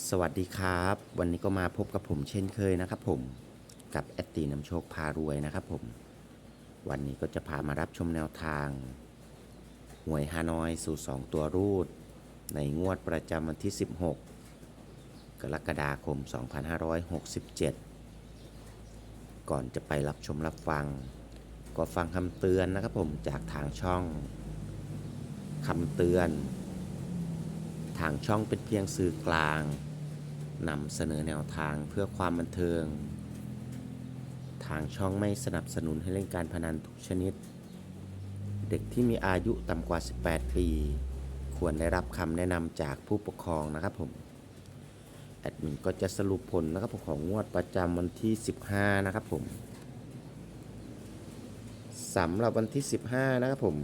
สวัสดีครับ วันนี้ก็มาพบกับผมเช่นเคยนะครับผมกับแอตตีนำโชคพารวยนะครับผม วันนี้ก็จะพามารับชมแนวทางหวยฮานอยสู่ 2 ตัวรูด ในงวดประจำวันที่ 16 กรกฎาคม 2567 ก่อนจะไปรับชมรับฟัง ก็ฟังคำเตือนนะครับผมจากทางช่องคำเตือน ทางช่องเป็นเพียงสื่อกลางนำเสนอแนวทางเพื่อความบันเทิง ทางช่องไม่สนับสนุนให้เล่นการพนันทุกชนิด เด็กที่มีอายุต่ำกว่า 18 ปี ควรได้รับคำแนะนำจากผู้ปกครองนะครับผม แอดมินก็จะสรุปผลนะครับผมของงวดประจำวันที่ 15 นะครับผมสำหรับวันที่ 15 นะครับผม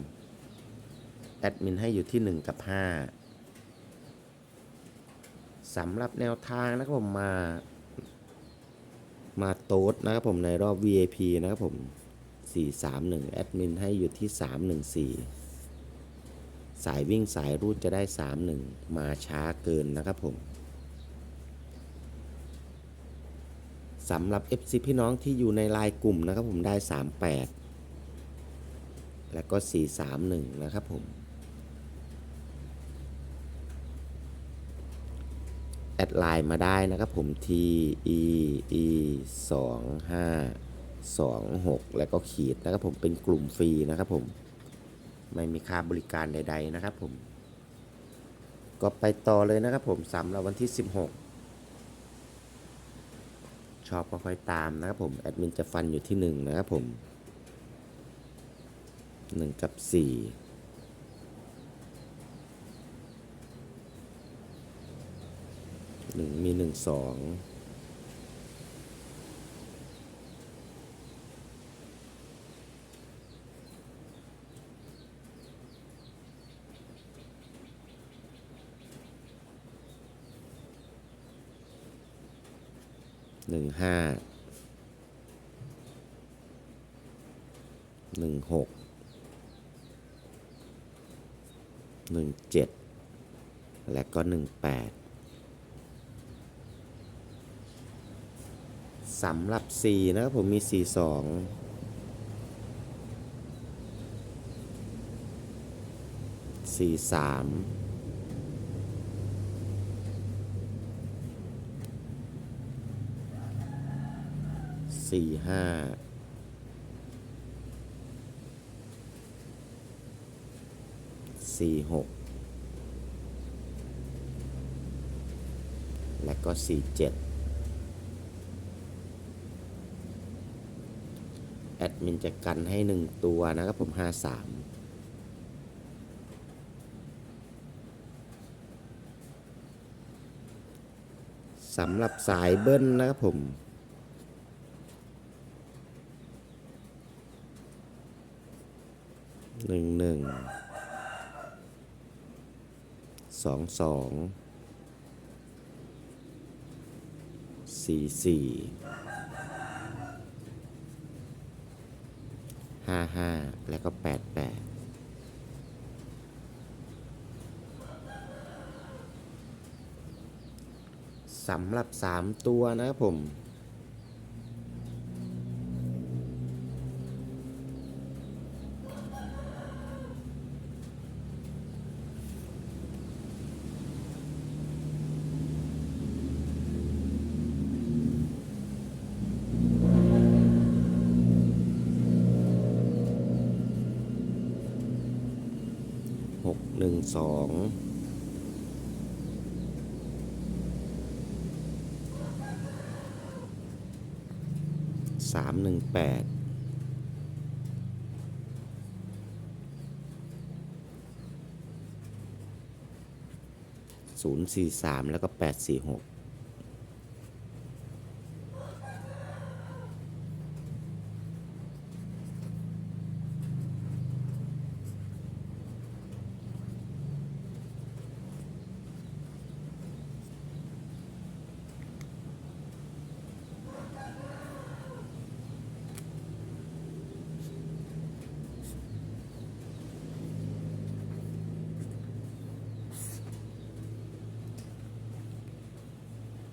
แอดมินให้อยู่ที่ 1 กับ 5 สำหรับแนวทางนะครับผมมา มาโต๊ดนะครับผมในรอบ VIP นะครับผม 431 แอดมินให้อยู่ที่ 314 สายวิ่งสายรูดจะได้ 31 มาช้าเกินนะครับผมสำหรับ FC พี่น้องที่อยู่ในลน์กลุ่มนะครับผมได้ 38 แล้วก็ 431 นะครับผม แอดไลน์มาได้นะครับผม T E E 2 5 2 6 แล้วก็ขีดนะครับผมเป็นกลุ่มฟรีนะครับผม ไม่มีค่าบริการใด ๆ นะครับผม ก็ไปต่อเลยนะครับผมสำหรับวันที่ 16 ชอบก็ค่อยตามนะครับผมแอดมินจะฟันอยู่ที่ 1 นะครับผม 1 กับ 4 หนึ่งมีหนึ่งสองหนึ่งห้าหนึ่งหกหนึ่งเจ็ดและก็หนึ่งแปด สำหรับ 4 นะครับผมมี 4 2 4 3 สี่ห้าสี่หกและก็สี่เจ็ด แอดมินจะกันให้หนึ่งตัวนะครับผมห้าสามสำหรับสายเบิ้ลนะครับผม หนึ่งหนึ่ง สองสอง สี่สี่ ห้าห้าแล้วก็แปดแปดสำหรับสามตัวนะครับผม หนึ่งสองสามหนึ่งแปดศูนย์สี่สามแล้วก็แปดสี่หก